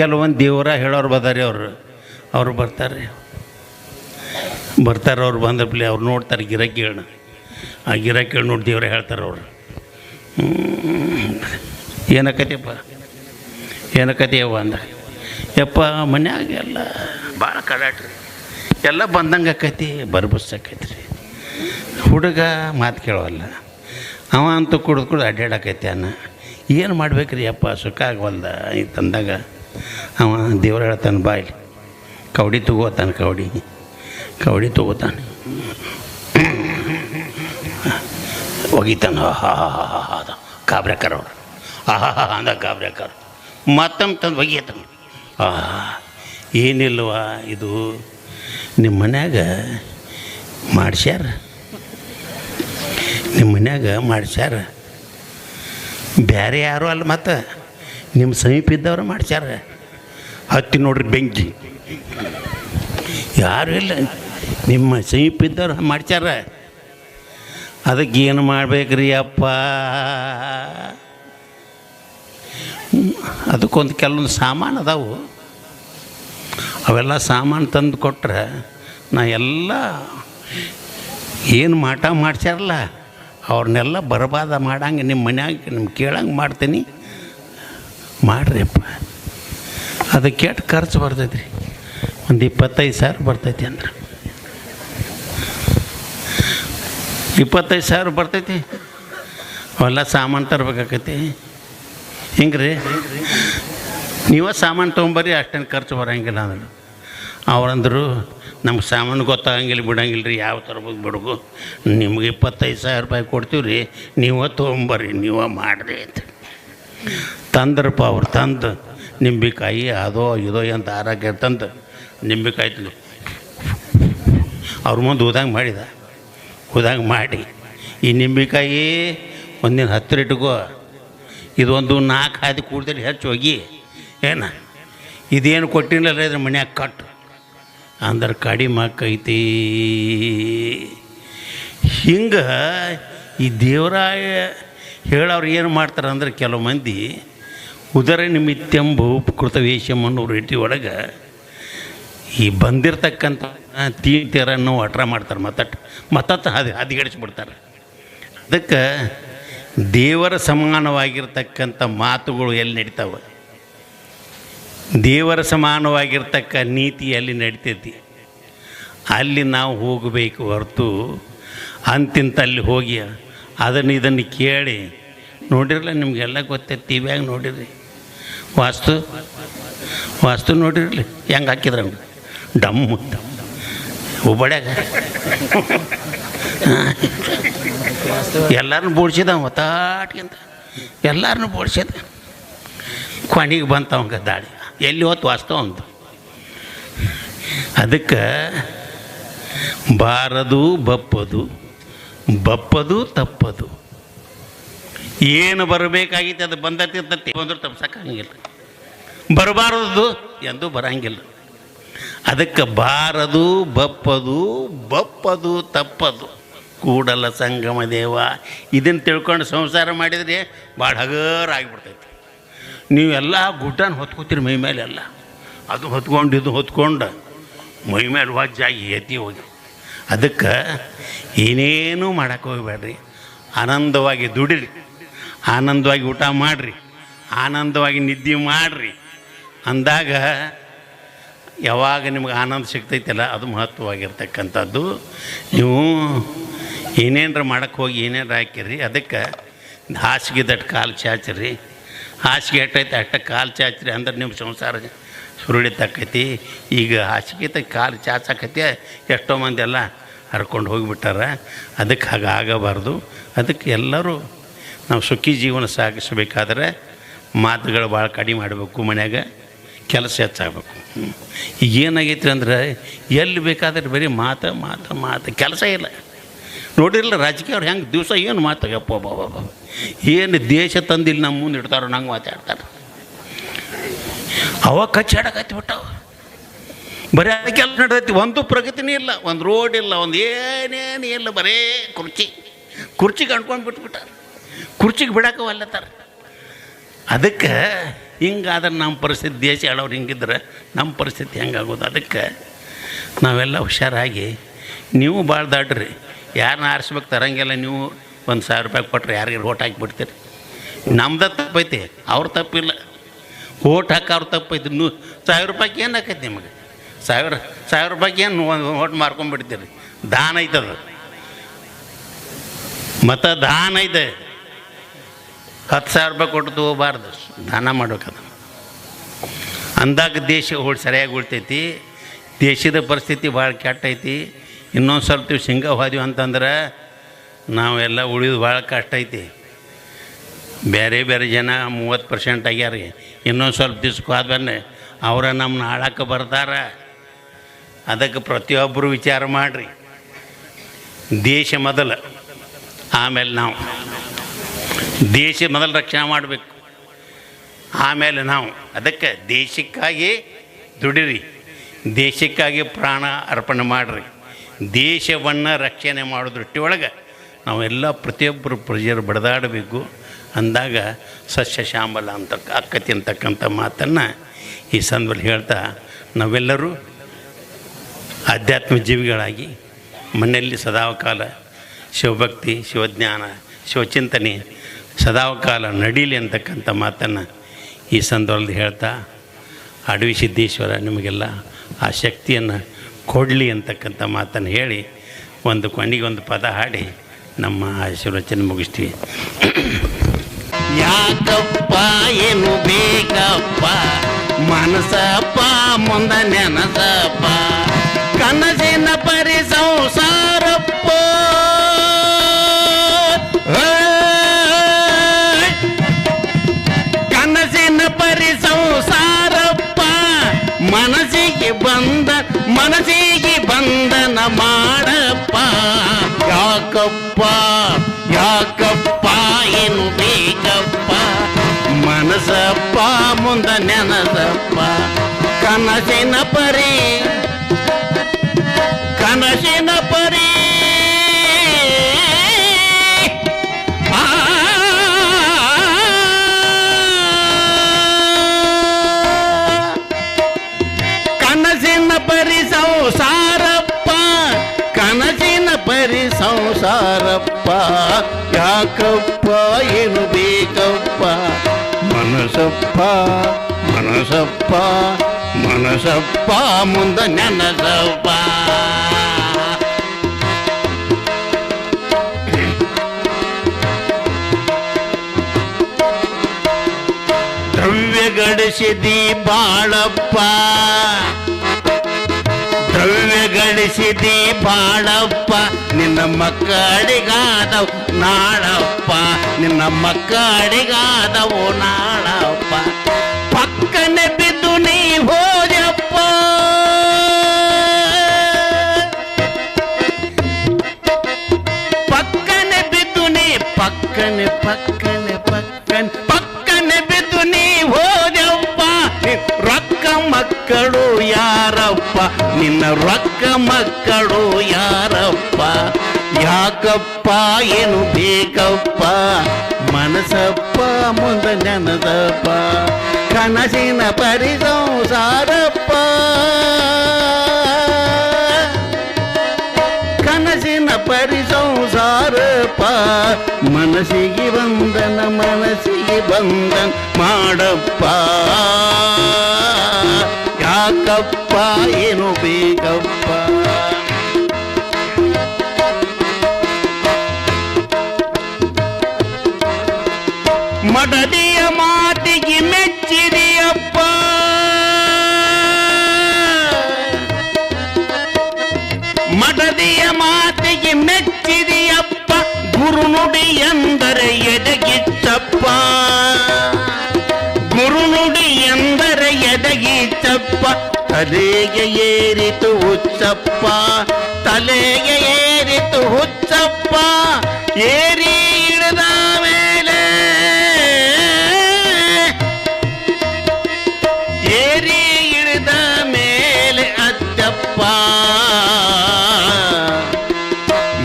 ಕೆಲವೊಂದು ದೇವರ ಹೇಳೋರು ಬದಾರಿ ಅವರು. ಅವರು ಬರ್ತಾರೆ ಬರ್ತಾರೆ ಅವ್ರು ಬಂದಪ್ಲೆ ಅವ್ರು ನೋಡ್ತಾರೆ ಗಿರಾಕಿಗಳನ್ನ ಆ ಗಿರಾಕಿಗಳು ನೋಡಿ ದೇವ್ರ ಹೇಳ್ತಾರೆ ಅವರು. ಏನಕತಿಯಪ್ಪ ಏನಕತಿಯವ್ವ ಅಂದ. ಯಪ್ಪ, ಮನ್ಯಾಗ ಎಲ್ಲ ಭಾಳ ಕಡಾಟ್ರಿ ಎಲ್ಲ ಬಂದಂಗೆ ಆಕೈತಿ ಬರ್ಬಸ್ಸಾಕೈತಿ ರೀ ಹುಡುಗ ಮಾತು ಕೇಳೋಲ್ಲ ಅವ ಅಂತೂ ಕುಡ್ದು ಕುಡ್ದು ಅಡ್ಡಾಡಕೈತಿ ಅನ್ನ. ಏನು ಮಾಡ್ಬೇಕ್ರಿ ಅಪ್ಪ ಸುಖ ಆಗವಲ್ದ ಈ ತಂದಾಗ? ಅವ ದೇವ್ರು ಹೇಳ್ತಾನೆ ಬಾಯ್ ಕವಡಿ ತಗೋತಾನೆ, ಕವಡಿ. ಕವಡಿ ತಗೋತಾನೆ. ಒಗಿತಾನೆ ಹಾ ಹಾ ಹಾ ಹಾ ಅವ್ರು. ಆಹಾ ಹಾ ಅಂದ ಕಾಬ್ರೇಕರ್ ಮತ್ತಮ್ಮ ತಂದು ಒಗಿತಾನೆ ಆ ಏನಿಲ್ವ ಇದು ನಿಮ್ಮ ಮನ್ಯಾಗ ಮಾಡ್ಸ್ಯಾರ? ನಿಮ್ಮ ಮನ್ಯಾಗ ಮಾಡ್ಸ್ಯಾರ. ಬೇರೆ ಯಾರು ಅಲ್ಲ ಮತ್ತು ನಿಮ್ಮ ಸಮೀಪ ಇದ್ದವ್ರು ಮಾಡ್ಸ್ಯಾರ. ಹತ್ತಿ ನೋಡ್ರಿ ಬೆಂಕಿ. ಯಾರು ಇಲ್ಲ. ನಿಮ್ಮ ಸಮೀಪ ಇದ್ದವ್ರು ಮಾಡ್ಸ್ಯಾರ. ಅದಕ್ಕೆ ಏನು ಮಾಡ್ಬೇಕ್ರಿ ಅಪ್ಪ? ಅದಕ್ಕೊಂದು ಕೆಲವೊಂದು ಸಾಮಾನು ಅದಾವು. ಅವೆಲ್ಲ ಸಾಮಾನು ತಂದು ಕೊಟ್ರೆ ನಾ ಎಲ್ಲ ಏನು ಮಾಟ ಮಾಡ್ಸ್ಯಾರಲ್ಲ, ಅವ್ರನ್ನೆಲ್ಲ ಬರಬಾದ ಮಾಡಂಗೆ ನಿಮ್ಮ ಮನ್ಯಾಗ, ನಿಮ್ಮ ಕೇಳಂಗೆ ಮಾಡ್ತೀನಿ. ಮಾಡ್ರಿ ಅಪ್ಪ. ಅದಕ್ಕೆ ಎಷ್ಟು ಖರ್ಚು ಬರ್ತೈತಿ ರೀ ಒಂದು ಇಪ್ಪತ್ತೈದು ಸಾವಿರ ಬರ್ತೈತಿ ಅಂದ್ರೆ. ಇಪ್ಪತ್ತೈದು ಸಾವಿರ ಬರ್ತೈತಿ. ಅವೆಲ್ಲ ಸಾಮಾನು ತರ್ಬೇಕಾಕೈತಿ ಹಿಂಗೆ ರೀ ನೀವೇ ಸಾಮಾನು ತೊಗೊಂಬರ್ರಿ ಅಷ್ಟೇನು ಖರ್ಚು ಬರೋಂಗಿಲ್ಲ ಅಂದ್ರೆ. ಅವ್ರಂದ್ರು, ನಮ್ಗೆ ಸಾಮಾನು ಗೊತ್ತಾಗಂಗಿಲ್ಲ ಬಿಡಂಗಿಲ್ಲ ರೀ ಯಾವ ತರ್ಬೇಕು ಬಿಡಗು. ನಿಮ್ಗೆ ಇಪ್ಪತ್ತೈದು ಸಾವಿರ ರೂಪಾಯಿ ಕೊಡ್ತೀವಿ ರೀ ನೀವೇ ತೊಗೊಂಬರ್ರಿ ನೀವೇ ಮಾಡಿರಿ ಅಂತ ತಂದ್ರಪ್ಪ ಅವ್ರು ತಂದು ನಿಂಬೆಕಾಯಿ ಅದೋ ಇದೋ ಅಂತ ಆರೋಗ್ಯ ಇರ್ತಂತ ನಿಂಬೆಕಾಯಿ ತಂದು ಅವ್ರ ಮುಂದೆ ಊದಂಗೆ ಮಾಡಿದ. ಊದಂಗೆ ಮಾಡಿ. ಈ ನಿಂಬೆಕಾಯಿ ಒಂದಿನ ಹತ್ತಿರ ಇಟ್ಕೋ. ಇದೊಂದು ನಾಲ್ಕು ಹಾದಿ ಕೂಡ್ದಲ್ಲಿ ಹೆಚ್ಚು ಹೋಗಿ. ಏನ? ಇದೇನು ಕೊಟ್ಟಿಲ್ಲ ಇದ್ರ ಮನ್ಯಾಗ ಕಟ್ಟು ಅಂದ್ರೆ ಕಡಿಮೆ ಆಕೈತಿ. ಹಿಂಗೆ ಈ ದೇವರಾಯ ಹೇಳೋರು ಏನು ಮಾಡ್ತಾರೆ ಅಂದ್ರೆ ಕೆಲವು ಮಂದಿ ಉದರ ಉಪಕೃತ ವೇಷಂ ಅನ್ನೋ ರೀತಿ ಒಳಗೆ ಈ ಬಂದಿರತಕ್ಕಂಥ ತೀರ್ಥರನ್ನು ಅಟ್ರ ಮಾಡ್ತಾರೆ ಮತ್ತಟ್ ಮತ್ತತ್ತ ಹದಿ, ಹದಿಗಡಿಸ್ಬಿಡ್ತಾರೆ. ಅದಕ್ಕೆ ದೇವರ ಸಮಾನವಾಗಿರ್ತಕ್ಕಂಥ ಮಾತುಗಳು ಎಲ್ಲಿ ನಡೀತಾವೆ? ದೇವರ ಸಮಾನವಾಗಿರ್ತಕ್ಕ ನೀತಿ ಎಲ್ಲಿ ನಡಿತೈತಿ? ಅಲ್ಲಿ ನಾವು ಹೋಗಬೇಕು ಹೊರತು ಅಂತಿಂತಲ್ಲಿ ಹೋಗಿ ಅದನ್ನು ಇದನ್ನು ಕೇಳಿ, ನೋಡಿರಲ್ಲ ನಿಮಗೆಲ್ಲ ಗೊತ್ತೈತಿ, ಟಿ ವಿಯಾಗ ನೋಡಿರಿ. ವಾಸ್ತು ವಾಸ್ತು ನೋಡಿರಲಿ, ಹೆಂಗೆ ಹಾಕಿದ್ರು ಡಮ್ಮು ಹುಬ್ಬಳ್ಯಾಗ ಎಲ್ಲರನ್ನೂ ಬೋಡ್ಸಿದ ಒತ್ತಾಟ್ಗಿಂತ ಎಲ್ಲರನ್ನೂ ಬೋಡ್ಸಿದ ಕೊನೆಗೆ ಬಂತ ದಾಳಿ. ಎಲ್ಲಿ ಹೊತ್ತು ವಾಸ್ತು ಅಂತ ಅದಕ್ಕೆ ಬಾರದು ಬಪ್ಪದು ಬಪ್ಪದು ತಪ್ಪದು. ಏನು ಬರಬೇಕಾಗಿತ್ತು ಅದು ಬಂದತಿರ್ತತಿ ಬಂದರೂ ತಪ್ಸಕ್ಕಾಗಿಲ್ಲ ಬರಬಾರದು ಎಂದೂ ಬರಂಗಿಲ್ಲ. ಅದಕ್ಕೆ ಬಾರದು, ಬಪ್ಪದು ಬಪ್ಪದು, ತಪ್ಪದು. ಕೂಡಲ ಸಂಗಮ ದೇವ ಇದನ್ನು ತಿಳ್ಕೊಂಡು ಸಂಸಾರ ಮಾಡಿದರೆ ಭಾಳ ಹಗರ ಆಗಿಬಿಡ್ತೈತಿ. ನೀವೆಲ್ಲ ಗುಡ್ಡನ ಹೊತ್ಕೋತೀರಿ ಮೈ ಮೇಲೆ ಎಲ್ಲ. ಅದು ಹೊತ್ಕೊಂಡು, ಇದು ಹೊತ್ಕೊಂಡು ಮೈ ಮೇಲೆ ವಜ್ಜಾಗಿ ಎತ್ತಿ ಹೋಗಿ. ಅದಕ್ಕೆ ಏನೇನೂ ಮಾಡೋಕ್ಕೆ ಹೋಗಬೇಡ್ರಿ. ಆನಂದವಾಗಿ ದುಡಿರಿ ಆನಂದವಾಗಿ ಊಟ ಮಾಡಿರಿ, ಆನಂದವಾಗಿ ನಿದ್ದೆ ಮಾಡಿರಿ. ಅಂದಾಗ ಯಾವಾಗ ನಿಮ್ಗೆ ಆನಂದ ಸಿಗ್ತೈತಲ್ಲ, ಅದು ಮಹತ್ವವಾಗಿರ್ತಕ್ಕಂಥದ್ದು. ನೀವು ಏನೇನರ ಮಾಡಕ್ಕೆ ಹೋಗಿ ಏನೇನು ಹಾಕಿರಿ, ಅದಕ್ಕೆ ಹಾಸಿಗೆ ದಟ್ಟು ಕಾಲು ಚಾಚ್ರಿ. ಹಾಸಿಗೆ ಎಟ್ಟೈತೆ, ಅಟ್ಟ ಕಾಲು ಚಾಚ್ರಿ, ಅಂದ್ರೆ ನಿಮ್ಮ ಸಂಸಾರ ಸುರುಳಿತಕ್ಕೈತಿ. ಈಗ ಹಾಸಿಗೆ ಕಾಲು ಚಾಚಾಕೈತಿ ಎಷ್ಟೋ ಮಂದಿ ಎಲ್ಲ ಹರ್ಕೊಂಡು ಹೋಗಿಬಿಟ್ಟಾರ. ಅದಕ್ಕೆ ಹಾಗೆ ಆಗಬಾರ್ದು ಅದಕ್ಕೆ ಎಲ್ಲರೂ ನಾವು ಸುಖಿ ಜೀವನ ಸಾಗಿಸಬೇಕಾದ್ರೆ ಮಾತುಗಳು ಭಾಳ ಕಡಿಮೆ ಮಾಡಬೇಕು ಮನ್ಯಾಗ, ಕೆಲಸ ಹೆಚ್ಚಾಗಬೇಕು. ಈಗ ಏನಾಗೈತೆ ಅಂದ್ರೆ, ಎಲ್ಲಿ ಬೇಕಾದ್ರೆ ಬರೀ ಮಾತು ಮಾತು ಮಾತು, ಕೆಲಸ ಇಲ್ಲ. ನೋಡಿರಲ್ಲ ರಾಜಕೀಯ ಅವ್ರು ಹೆಂಗೆ ದಿವಸ ಏನು ಮಾತಾಗಪ್ಪ ಬಾಬಾ ಏನು ದೇಶ ತಂದಿಲ್ಲ, ನಮ್ಮ ಮುಂದೆ ಇಡ್ತಾರೋ, ನಂಗೆ ಮಾತಾಡ್ತಾರೆ. ಅವ ಕಚ್ಚಾಡಕತ್ತಿ ಬಿಟ್ಟವ ಬರೀ ಕೆಲಸ ನಡೆದೈತಿ. ಒಂದು ಪ್ರಗತಿನೇ ಇಲ್ಲ, ಒಂದು ರೋಡ್ ಇಲ್ಲ, ಒಂದು ಏನೇನು ಇಲ್ಲ, ಬರೇ ಕುರ್ಚಿ. ಕುರ್ಚಿ ಕಂಡ್ಕೊಂಡು ಬಿಟ್ಬಿಟ್ಟಾರ. ಕುರ್ಚಿಗೆ ಬಿಡಕ್ಕೆ ಒಲ್ಲತ್ತಾರ ಅದಕ್ಕೆ ಹಿಂಗಾದ್ರೆ ನಮ್ಮ ಪರಿಸ್ಥಿತಿ ದೇಶ ಹೇಳೋರು ಹಿಂಗಿದ್ರೆ ನಮ್ಮ ಪರಿಸ್ಥಿತಿ ಹೆಂಗಾಗೋದು? ಅದಕ್ಕೆ ನಾವೆಲ್ಲ ಹುಷಾರಾಗಿ, ನೀವು ಭಾಳ ದಾಟ್ರಿ ಯಾರನ್ನ ಆರಿಸ್ಬೇಕು ತರಂಗಿಲ್ಲ, ನೀವು ಒಂದು ಸಾವಿರ ರೂಪಾಯಿ ಕೊಟ್ಟರೆ ಯಾರಿಗೆ ಓಟ್ ಹಾಕಿಬಿಡ್ತೀರಿ. ನಮ್ದು ತಪ್ಪೈತಿ ಅವ್ರ ತಪ್ಪಿಲ್ಲ ಓಟ್ ಅವ್ರ ತಪ್ಪೈತಿ ನೂ ಸಾವಿರ ರೂಪಾಯಿಗೆ ಏನು ಆಕೈತಿ ನಿಮಗೆ? ಸಾವಿರ ಸಾವಿರ ರೂಪಾಯಿಗೆ ಏನು ಒಂದು ಓಟ್ ಮಾರ್ಕೊಂಡ್ಬಿಡ್ತೀರಿ ದಾನ ಐತದ. ಮತ್ತು ದಾನ ಐತೆ ಹತ್ತು ಸಾವಿರ ರೂಪಾಯಿ ಕೊಟ್ಟು ತಗೋಬಾರ್ದು. ದಾನ ಮಾಡ್ಬೇಕದ. ಅಂದಾಗ ದೇಶ ಹೋಳಿ ಸರಿಯಾಗಿ ಉಳ್ತೈತಿ. ದೇಶದ ಪರಿಸ್ಥಿತಿ ಭಾಳ ಕೆಟ್ಟೈತಿ. ಇನ್ನೊಂದು ಸ್ವಲ್ಪ ದಿವ್ಸ ಹಿಂಗ ಹೋದ್ವಿ ಅಂತಂದ್ರೆ ನಾವೆಲ್ಲ ಉಳಿದು ಭಾಳ ಕಷ್ಟ ಐತಿ. ಬೇರೆ ಬೇರೆ ಜನ ಮೂವತ್ತು ಪರ್ಸೆಂಟ್ ಆಗ್ಯಾರ. ಇನ್ನೊಂದು ಸ್ವಲ್ಪ ದಿವ್ಸಕ್ಕೆ ಹೋದ್ಮೇಲೆ ಅವರ ನಮ್ಮನ್ನ ಆಳಕ್ಕೆ ಬರ್ತಾರ. ಅದಕ್ಕೆ ಪ್ರತಿಯೊಬ್ಬರು ವಿಚಾರ ಮಾಡಿರಿ. ದೇಶ ಮೊದಲು, ಆಮೇಲೆ ನಾವು. ದೇಶ ಮೊದಲು ರಕ್ಷಣೆ ಮಾಡಬೇಕು. ಆಮೇಲೆ ನಾವು ಅದಕ್ಕೆ ದೇಶಕ್ಕಾಗಿ ದುಡಿರಿ, ದೇಶಕ್ಕಾಗಿ ಪ್ರಾಣ ಅರ್ಪಣೆ ಮಾಡಿರಿ. ದೇಶವನ್ನು ರಕ್ಷಣೆ ಮಾಡೋ ದೃಷ್ಟಿಯೊಳಗೆ ನಾವೆಲ್ಲ ಪ್ರತಿಯೊಬ್ಬರು ಪ್ರಜೆರು ಬಡದಾಡಬೇಕು. ಅಂದಾಗ ಸಸ್ಯ ಶ್ಯಾಮಲ ಅಂತ ಅಕ್ಕತಿ ಅಂತಕ್ಕಂಥ ಮಾತನ್ನು ಈ ಸಂದರ್ಭದಲ್ಲಿ ಹೇಳ್ತಾ ನಾವೆಲ್ಲರೂ ಆಧ್ಯಾತ್ಮ ಜೀವಿಗಳಾಗಿ ಮನೆಯಲ್ಲಿ ಸದಾಕಾಲ ಶಿವಭಕ್ತಿ, ಶಿವಜ್ಞಾನ, ಶಿವಚಿಂತನೆ ಸದಾಕಾಲ ನಡೀಲಿ ಅಂತಕ್ಕಂಥ ಮಾತನ್ನು ಈ ಸಂದರ್ಭದಲ್ಲಿ ಹೇಳ್ತಾ, ಅಡವಿ ಸಿದ್ದೇಶ್ವರ, ನಿಮಗೆಲ್ಲ ಆ ಶಕ್ತಿಯನ್ನು ಕೊಡಲಿ ಅಂತಕ್ಕಂಥ ಮಾತನ್ನು ಹೇಳಿ, ಒಂದು ಕೊನೆಗೊಂದು ಪದ ಹಾಡಿ ನಮ್ಮ ಆಶೀರ್ವಚನೆ ಮುಗಿಸ್ತೀವಿ. ಯಾಕಪ್ಪ, ಏನು ಬೇಕಪ್ಪ? ಮನಸಪ್ಪ, ಮುಂದ ನೆನಸಪ್ಪ. ಕನಸಿನ ಪರಿ ಸಂಸಾರಪ್ಪ ಯಾಕಪ್ಪ ಯಾಕಪ್ಪ ಏನು ಬೇಕಪ್ಪ ಮನಸಪ್ಪ ಮುಂದ ನೆನಸಪ್ಪ ಕನಸಿನ ಪರಿ ಕನಸಿನ ಪರಿ ಸಂಸಾರಪ್ಪ ಯಾಕಪ್ಪ? ಏನು ಬೇಕಪ್ಪ? ಮನಸಪ್ಪ ಮನಸಪ್ಪ ಮನಸಪ್ಪ ಮುಂದ ನೆನಸಪ್ಪ. ದ್ರವ್ಯ ಗಳಿಸಿದಿ ಬಾಳಪ್ಪ. ಗಳಿಸಿದಿ ಬಾಳಪ್ಪ, ನಿನ್ನ ಮಕ್ಕಳಿಗಾದವು ನಾಳಪ್ಪ, ನಿನ್ನ ಮಕ್ಕಳಿಗಾದವು ನಾಳಪ್ಪ. ಪಕ್ಕನೆ ಬಿದ್ದು ನೀ ಹೋದಪ್ಪ ಪಕ್ಕನೆ ಬಿದ್ದು ನೀ, ಪಕ್ಕನೆ ಪಕ್ಕನೆ. ನಿನ್ನ ರೊಕ್ಕ ಮಕ್ಕಳು ಯಾರಪ್ಪ? ಯಾಕಪ್ಪ, ಏನು ಬೇಕಪ್ಪ? ಮನಸಪ್ಪ ಮುಂದ ನೆನದಪ್ಪ. ಕನಸಿನ ಪರಿ ಸಂಸಾರಪ್ಪ ಕನಸಿನ ಪರಿ ಸಂಸಾರಪ್ಪ ಮನಸ್ಸಿಗೆ ಬಂಧನ ಮನಸ್ಸಿಗೆ ಬಂಧನ ಮಾಡಪ್ಪ. ಯಾಕಪ್ಪ ಏನು ಬೇಕಪ್ಪ ಮಡದಿಯ ಮಾತಿಗೆ ಮೆಚ್ಚಿದೆಯಪ್ಪ ಮಡದಿಯ ಮಾತಿಗೆ ಮೆಚ್ಚಿದೆಯಪ್ಪ ಗುರುನುಡಿ ಎಂದರೆ ಎದಗಿತ್ತಪ್ಪ ತಲೆಗೆ ಏರಿತು ಹುಚ್ಚಪ್ಪ, ತಲೆಗೆ ಏರಿತು ಹುಚ್ಚಪ್ಪ, ಏರಿ ಇಳಿದ ಮೇಲೆ ಏರಿ ಇಳಿದ ಮೇಲೆ ಅತ್ತಪ್ಪ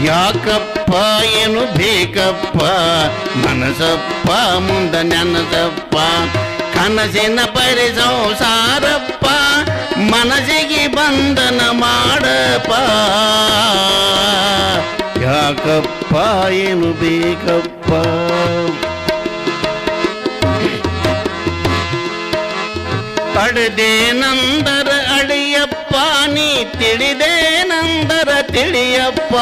ಯಾಕಪ್ಪ ಏನು ಬೇಕಪ್ಪ, ಮನಸಪ್ಪ ಮುಂದ ನೆನಸಪ್ಪ ಕನಸಿನ ಪರಿ ಸಂಸಾರಪ್ಪ ಮನಸ್ಸಿಗೆ ಬಂಧನ ಮಾಡಪ್ಪ ಯಾಕಪ್ಪ ಏನು ಬೇಕಪ್ಪ ಪಡೆದೇನಂದರ ಅಡಿಯಪ್ಪ ನೀ ತಿಳಿದೇನಂದರ ತಿಳಿಯಪ್ಪ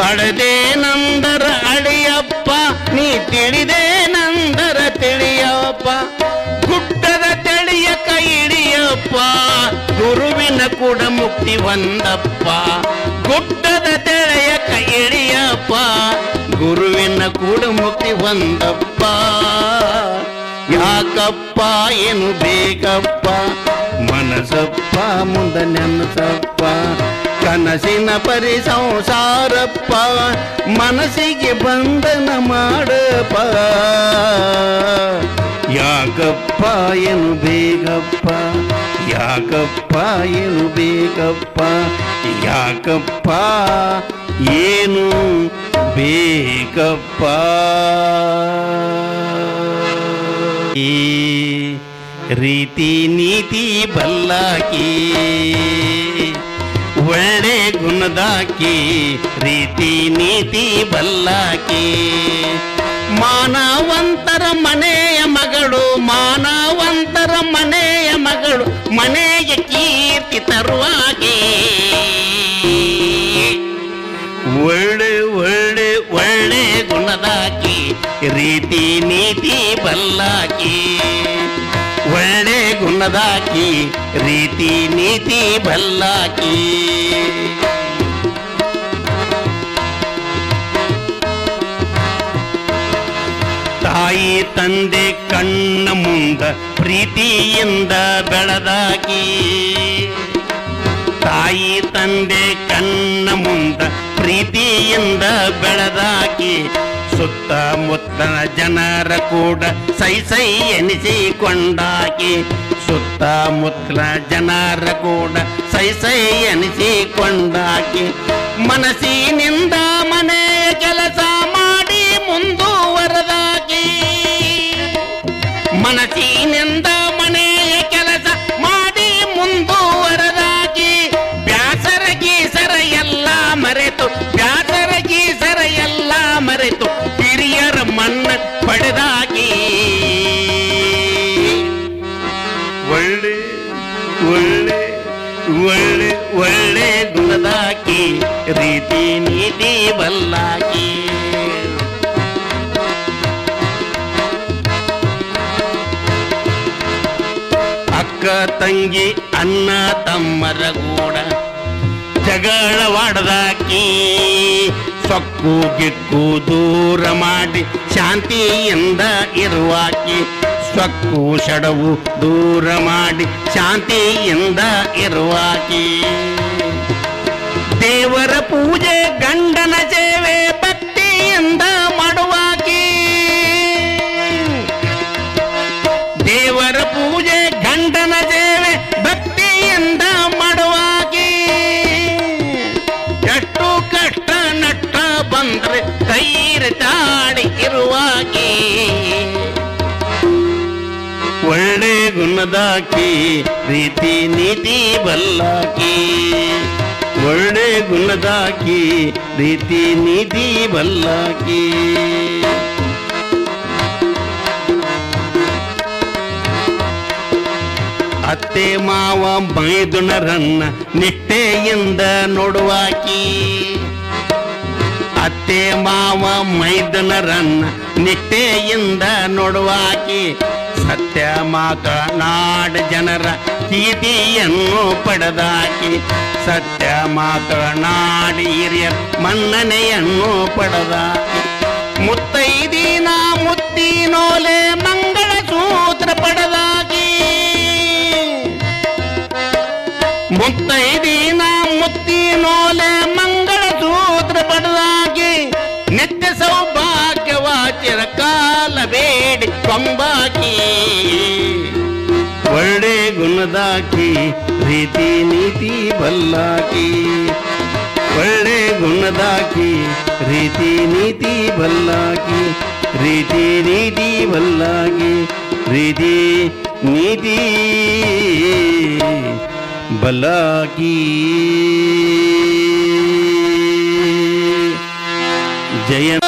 ಪಡೆದೇನಂದರ ಅಡಿಯಪ್ಪ ನೀ ತಿಳಿದೇನಂದರ ಗುರುವಿನ ಕೂಡ ಮುಕ್ತಿ ಒಂದಪ್ಪ ಗುಡ್ಡದ ತೆಳೆಯ ಕೈ ಹಿಡಿಯಪ್ಪ ಗುರುವಿನ ಕೂಡ ಮುಕ್ತಿ ಒಂದಪ್ಪ ಯಾಕಪ್ಪ ಏನು ಬೇಕಪ್ಪ ಮನಸಪ್ಪ ಮುಂದ ನೆನಸಪ್ಪ ಕನಸಿನ ಪರಿ ಸಂಸಾರಪ್ಪ ಮನಸ್ಸಿಗೆ ಬಂಧನ ಮಾಡಪ್ಪ ಯಾಕಪ್ಪ ಏನು ಬೇಕಪ್ಪ ಯಾಕಪ್ಪ, ಏನು ಬೇಕಪ್ಪ? ಯಾಕಪ್ಪ, ಏನು ಬೇಕಪ್ಪ? ಈ ರೀತಿ ನೀತಿ ಬಲ್ಲಾಕಿ, ಒಳ್ಳೆ ಗುಣದಾಕಿ, ರೀತಿ ನೀತಿ ಬಲ್ಲಾಕಿ. ಮಾನವಂತರ ಮನೆಯ ಮಗಳು, ಮಾನವಂತರ ಮನೆಯ ಮಗಳು ಮನೆಯ ಕೀರ್ತಿ ತರುವಾಗೆ. ಒಳ್ಳೆ ಒಳ್ಳೆ ಒಳ್ಳೆ ಗುಣದಾಕಿ, ರೀತಿ, ನೀತಿ ಬಲ್ಲಾಕಿ. ಒಳ್ಳೆ ಗುಣದಾಕಿ, ರೀತಿ, ನೀತಿ ಬಲ್ಲಾಕಿ. ತಂದೆ ಕಣ್ಣ ಮುಂದ ಪ್ರೀತಿಯಿಂದ ಬೆಳೆದಾಕಿ. ತಾಯಿ ತಂದೆ ಕಣ್ಣ ಮುಂದ ಪ್ರೀತಿಯಿಂದ ಬೆಳೆದಾಕಿ. ಸುತ್ತಮುತ್ತಲ ಜನರ ಕೂಡ ಸೈ ಸೈ ಎನಿಸಿಕೊಂಡಾಕಿ. ಸುತ್ತಮುತ್ತಲ ಜನರ ಕೂಡ ಸೈ ಸೈ ಎನಿಸಿಕೊಂಡಾಕಿ. ಮನಸ್ಸಿನಿಂದ ರೀತಿ ನೀತಿ ಬಲ್ಲಾಕಿ ಅಕ್ಕ ತಂಗಿ ಅಣ್ಣ ತಮ್ಮರ ಕೂಡ ಜಗಳವಾಡದಾಕಿ ಸೊಕ್ಕು ಗಿಕ್ಕು ದೂರ ಮಾಡಿ ಶಾಂತಿಯಿಂದ ಇರುವಾಕಿ. ಸೊಕ್ಕು ಶಡವು ದೂರ ಮಾಡಿ ಶಾಂತಿಯಿಂದ ಇರುವಾಕಿ. ಗುಣದಾಕಿ ಪ್ರೀತಿ ನೀತಿ ಬಲ್ಲಾಕಿ ಒಳ್ಳೆ ಗುಣದಾಕಿ ಪ್ರೀತಿ ನೀತಿ ಬಲ್ಲಾಕಿ ಅತ್ತೆ ಮಾವ ಮೈದುನರನ್ನ ನಿಷ್ಠೆಯಿಂದ ನೋಡುವಾಕಿ ಅತ್ತೆ ಮಾವ ಮೈದನರನ್ನ ನಿಷ್ಠೆಯಿಂದ ನೋಡುವಾಕಿ ಸತ್ಯ ಮಾತನಾಡ ಜನರ ಕೀರ್ತಿಯನ್ನು ಪಡೆದಾಕಿ ಸತ್ಯ ಮಾತನಾಡಿ ಹಿರಿಯ ಮನ್ನಣೆಯನ್ನು ಪಡೆದಾಕಿ. ಮುತ್ತೈದಿನ ಮುತ್ತಿನೋಲೆ ಕೊಂಬಾಕಿ, ಒಳ್ಳೆ ಗುಣದಾಕಿ ರೀತಿ ನೀತಿ, ಬಲ್ಲಾಕಿ. ಒಳ್ಳೆ ಗುಣದಾಕಿ ರೀತಿ ನೀತಿ, ಬಲ್ಲಾಕಿ. ರೀತಿ ನೀತಿ ಬಲ್ಲಾಗಿ ರೀತಿ ನೀತಿ, ಬಲ್ಲಾಕಿ. ಜಯಂತ